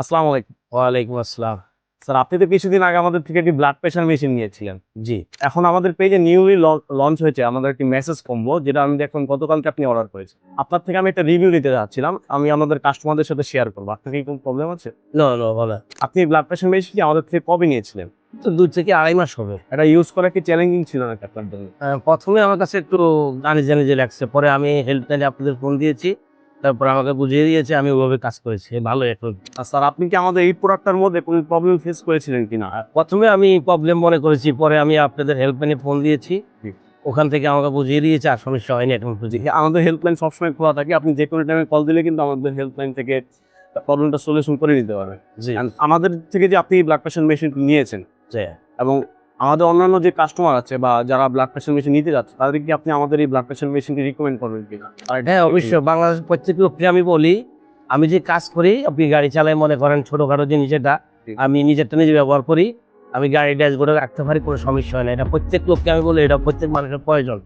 আসসালামু আলাইকুম। ওয়ালাইকুম আসসালাম। স্যার আপনি তো কিছুদিন আগে আমাদের থেকে একটি ব্লাড প্রেশার মেশিন নিয়েছিলেন। জি। এখন আমাদের পেজে নিউলি লঞ্চ হয়েছে আমাদের একটি মেসেজ কম্বো যেটা আমি এখন গতকালকে আপনি অর্ডার করেছেন। আপনার থেকে আমি একটা রিভিউ নিতে যাচ্ছিলাম আমি আমাদের কাস্টমারদের সাথে শেয়ার করব। আপনার কি কোনো প্রবলেম আছে? নো নো বলে আপনি ব্লাড প্রেশার মেশিনটি আমাদের থেকে কবে নিয়েছিলেন? তো দু থেকে আড়াই মাস হবে। এটা ইউজ করা কি চ্যালেঞ্জিং ছিল না আপনার জন্য? প্রথমে আমার কাছে একটু জানি জানি যে লাগছে। পরে আমি হেল্পলাইনে আপনাদের ফোন দিয়েছি। তারপর আমাকে বুঝিয়ে দিয়েছে আমি ওভাবে কাজ করেছি। ভালো এখন। আর স্যার আপনি কি আমাদের এই প্রোডাক্টটার মধ্যে কোনো প্রবলেম ফেস করেছিলেন কিনা? প্রথমে আমি প্রবলেম মনে করেছি পরে আমি আপনাদের হেল্পলাইনে ফোন দিয়েছি। ওখান থেকে আমাকে বুঝিয়ে দিয়েছে আর সমস্যা হয়নি এখন বুঝি আমাদের হেল্পলাইন সবসময় খোলা থাকে। আপনি যে কোনো টাইমে কল দিলে কিন্তু আমাদের হেল্পলাইন থেকে প্রবলেমটা সলিউশন করে দিতে পারবেন। জি। আমাদের থেকে যে আপনি ব্লাড প্রেশার মেশিন নিয়েছেন জি। এবং আমাদের অন্যান্য যে কাস্টমার আছে বা যারা ব্লাড প্রেশার মেশিন নিতে যাচ্ছে তাদেরকে আপনি আমাদের এই ব্লাড প্রেশার মেশিনটি রিকমেন্ড করবেন কিনা? আর হ্যাঁ অবশ্যই। বাংলাদেশ প্রত্যেক লোককে আমি বলি আমি যে কাজ করি আপনি গাড়ি চালাই মনে করেন ছোটোখাটো জিনিস এটা আমি নিজেরটা নিজে ব্যবহার করি আমি গাড়ি ড্যাশবোর্ডে রাখতে পারি কোনো সমস্যা হয় না। এটা প্রত্যেক লোককে আমি বলি এটা প্রত্যেক মানুষের প্রয়োজন।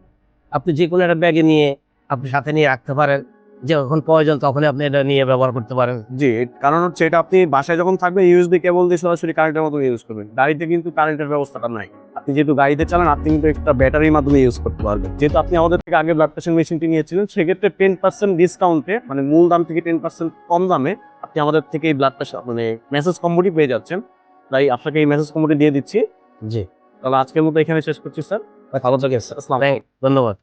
আপনি যে কোনো একটা ব্যাগে নিয়ে আপনি সাথে নিয়ে রাখতে পারেন। যখন প্রয়োজন তখনই আপনি এটা নিয়ে ব্যবহার করতে পারেন। জি কারণ হচ্ছে এটা আপনি বাসায় যখন থাকবেন ইউএসবি কেবল দিয়ে সরাসরি কারেন্টের মতো ইউজ করবেন। গাড়িতে কিন্তু কারেন্টের ব্যবস্থাটা নাই। আপনি যেহেতু গাড়িতে চালান আপনি কিন্তু একটা ব্যাটারির মাধ্যমে ইউজ করতে পারবেন। যেহেতু আপনি আমাদের থেকে আগে ব্লাড প্রেশার মেশিনটি নিয়েছিলেন সেক্ষেত্রে টেন পার্সেন্ট ডিসকাউন্টে মানে মূল দাম থেকে টেন পার্সেন্ট কম দামে আপনি আমাদের থেকে এই ব্লাড প্রেশার মানে মেসেজ কম্বোটি পেয়ে যাচ্ছেন। তাই আপনাকে এই মেসেজ কম্বোটি দিয়ে দিচ্ছি। জি। তাহলে আজকের মতো এখানে শেষ করছি স্যার ভালো থাকেন আসসালাম ধন্যবাদ।